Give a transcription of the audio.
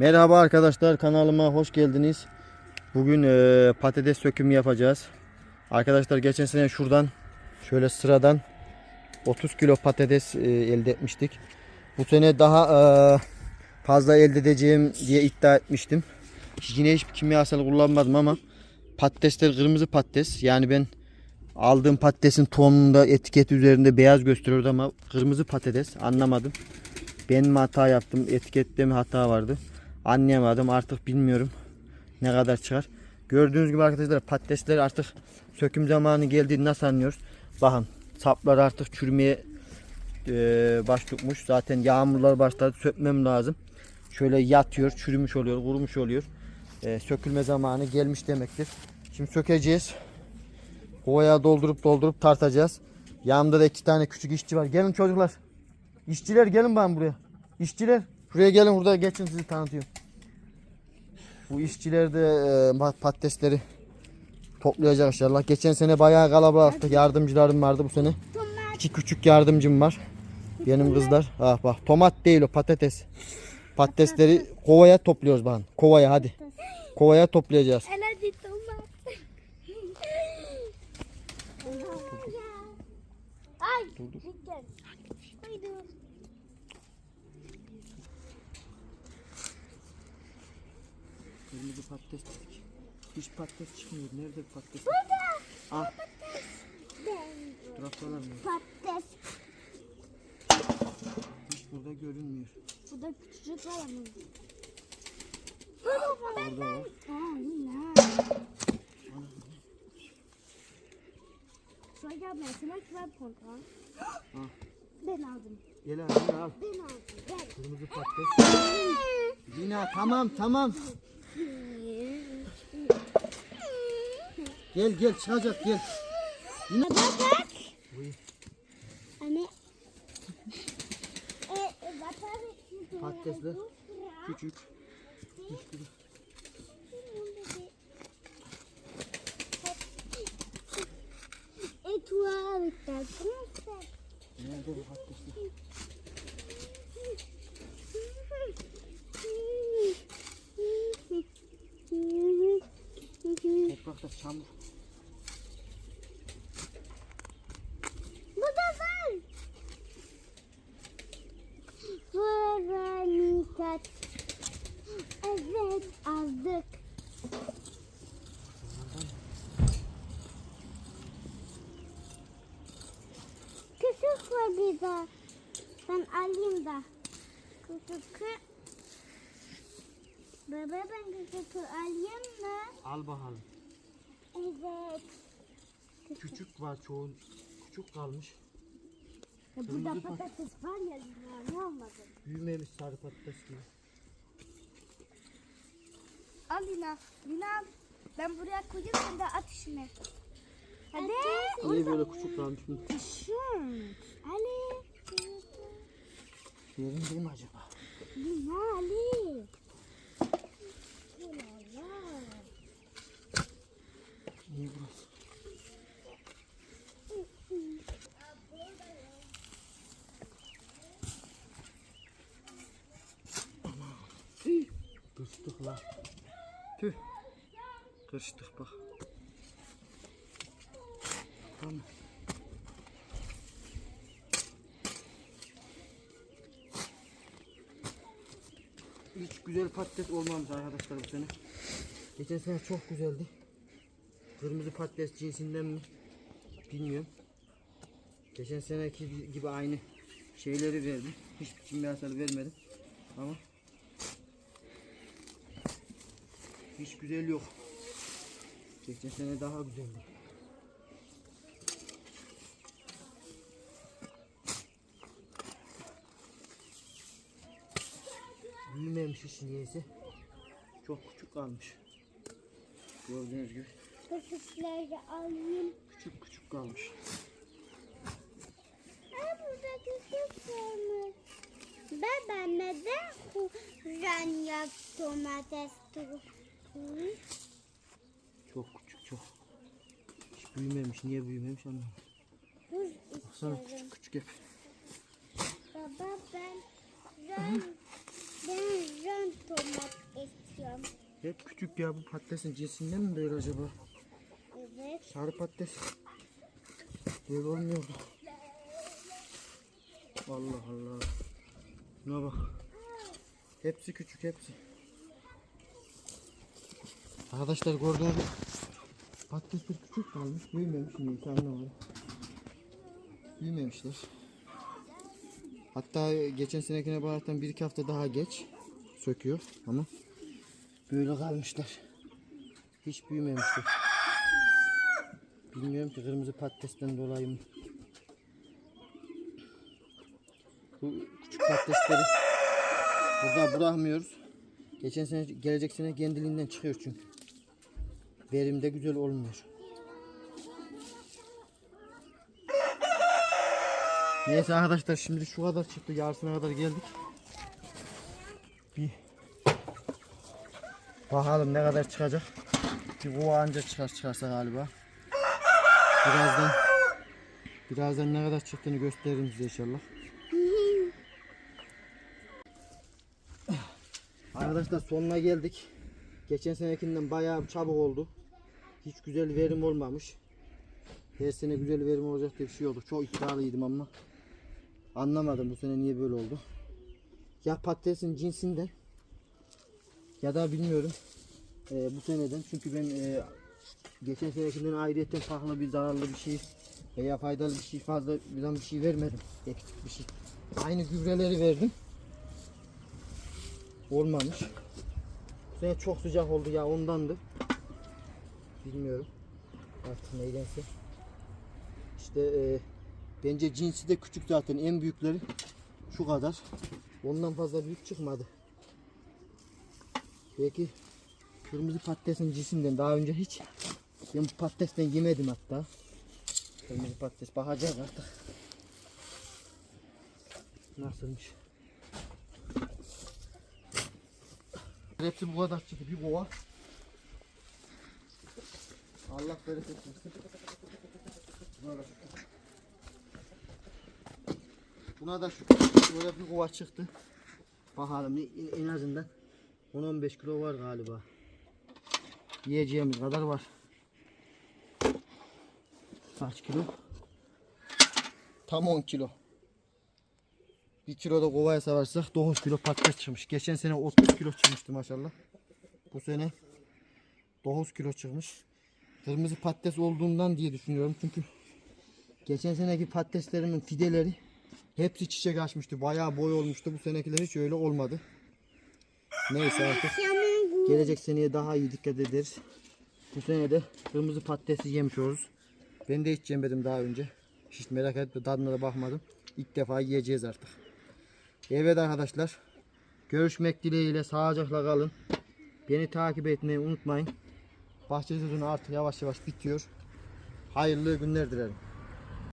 Merhaba arkadaşlar kanalıma hoş geldiniz. Bugün e, patates sökümü yapacağız. Arkadaşlar geçen sene şuradan şöyle sıradan 30 kilo patates e, elde etmiştik. Bu sene daha e, fazla elde edeceğim diye iddia etmiştim. Yine hiçbir kimyasal kullanmadım ama patatesler kırmızı patates. Yani ben aldığım patatesin tohumunda etiket üzerinde beyaz gösteriyordu ama kırmızı patates anlamadım. Ben mi hata yaptım? Etikette mi hata vardı? Anlayamadım. Artık bilmiyorum ne kadar çıkar. Gördüğünüz gibi arkadaşlar patatesler artık söküm zamanı geldi. Nasıl anlıyoruz? Bakın saplar artık çürümeye e, başlamış. Zaten yağmurlar başladı. Sökmem lazım. Şöyle yatıyor, çürümüş oluyor, kurumuş oluyor. E, sökülme zamanı gelmiş demektir. Şimdi sökeceğiz. Kovaya doldurup doldurup tartacağız. Yanımda da iki tane küçük işçi var. Gelin çocuklar. İşçiler gelin bana buraya. İşçiler. Şuraya gelin burada geçin sizi tanıtıyorum. Bu işçiler de e, patatesleri toplayacak inşallah. Geçen sene bayağı kalabalıktı. Yardımcılarım vardı bu sene. İki küçük yardımcım var. Benim kızlar. Ah bak tomat değil o patates. Patatesleri kovaya topluyoruz bakın. Kovaya hadi. Kovaya toplayacağız. Ay dur. Kırmızı patates dedik. Hiç patates çıkmıyor. Nerede patates? Burada. Ah, Ben taraftalar mı? patates. Hiç burada görünmüyor. Burada küçücük var ama. Orada var. Yine. Şöyle yapma, sana kıvar kontrol. Ben aldım. Gel abi gel al. Ben aldım. Gel. Kırmızı patates. Lina tamam tamam. Gel gel çıkacak gel. Bak. Buyur. Anne. E. Patatesler küçük. Et toi avec Toprakta çamur. Bu da var. Veranikat. Evet aldık. Küçük var bir de. Ben alayım da. Küçük. Baba ben küçük alayım mı? Al bakalım. Evet. Küçük var çoğu küçük kalmış. Ya Kırmızı burada pat- patates var ya ya, ne olmadı? Büyümemiş sarı patates gibi. Al Lina. Lina al. Ben buraya koyayım sen de at işine. Hadi. Niye böyle küçük kalmış mı? Düşün. Ali. Yerin değil mi acaba? Lina Ali. Allah. Niye burası? La. Tüh. Kırıştık bak. Tamam. Hiç güzel patates olmamış arkadaşlar bu sene. Geçen sene çok güzeldi. Kırmızı patates cinsinden mi? Bilmiyorum. Geçen seneki gibi aynı şeyleri verdim. Hiçbir kimyasal vermedim. Ama hiç güzel yok. Geçen sene daha güzeldi. Büyümemiş hiç niyeyse. Çok küçük kalmış. Gördüğünüz gibi Patatesleri alayım. küçük küçük kalmış. Aa, burada küçük varmış. Baba neden renyak domates turşu? Çok küçük çok. Hiç büyümemiş. Niye büyümemiş anlamadım. Baksana istiyorum. küçük küçük hep. Baba ben ren, ben ren domates Hep küçük ya bu patatesin cinsinden mi böyle acaba? Evet. Sarı patates. Böyle olmuyordu. Allah Allah. Şuna bak. Hepsi küçük hepsi. Arkadaşlar gördüğünüz gibi patatesler küçük kalmış. Büyümemiş neyse anlamadım. Büyümemişler. Hatta geçen senekine bağırtan bir iki hafta daha geç söküyor ama böyle kalmışlar. Hiç büyümemişler. Bilmiyorum ki kırmızı patatesten dolayı mı? Bu küçük patatesleri burada bırakmıyoruz. Geçen sene gelecek sene kendiliğinden çıkıyor çünkü. Verimde güzel olmuyor. Neyse arkadaşlar şimdi şu kadar çıktı. Yarısına kadar geldik. Bir bakalım ne kadar çıkacak. Bir kova anca çıkar çıkarsa galiba. Birazdan birazdan ne kadar çıktığını gösteririm size inşallah. Arkadaşlar sonuna geldik. Geçen senekinden bayağı çabuk oldu. Hiç güzel verim olmamış. Her sene güzel verim olacak diye bir şey oldu. Çok iddialıydım ama anlamadım bu sene niye böyle oldu. Ya patatesin cinsinden ya da bilmiyorum e, bu seneden çünkü ben e, geçen senekinden ayrıyetten farklı bir zararlı bir şey veya faydalı bir şey fazla bir bir şey vermedim. Eksik bir şey. Aynı gübreleri verdim. Olmamış. Bu sene çok sıcak oldu ya ondandı. Bilmiyorum. Artık neydense. İşte e, bence cinsi de küçük zaten. En büyükleri şu kadar. Ondan fazla büyük çıkmadı. Belki kırmızı patatesin cinsinden daha önce hiç ben bu patatesten yemedim hatta. Kırmızı patates bakacağız artık. Nasılmış? Hepsi bu kadar çıktı. Bir kova. Allah bereket versin. Böyle. Buna da şu böyle bir kova çıktı. Bakalım en- azından 10-15 kilo var galiba. Yiyeceğimiz kadar var. Kaç kilo? Tam 10 kilo. 1 kilo da kovaya savarsak 9 kilo patates çıkmış. Geçen sene 30 kilo çıkmıştı maşallah. Bu sene 9 kilo çıkmış. Kırmızı patates olduğundan diye düşünüyorum. Çünkü geçen seneki patateslerimin fideleri hepsi çiçek açmıştı. Bayağı boy olmuştu. Bu senekiler hiç öyle olmadı. Neyse artık. Gelecek seneye daha iyi dikkat ederiz. Bu sene de kırmızı patatesi yemiş oluruz. Ben de hiç yemedim daha önce. Hiç merak etme tadına da bakmadım. İlk defa yiyeceğiz artık. Evet arkadaşlar. Görüşmek dileğiyle sağlıcakla kalın. Beni takip etmeyi unutmayın. Bahçe sezonu artık yavaş yavaş bitiyor. Hayırlı günler dilerim.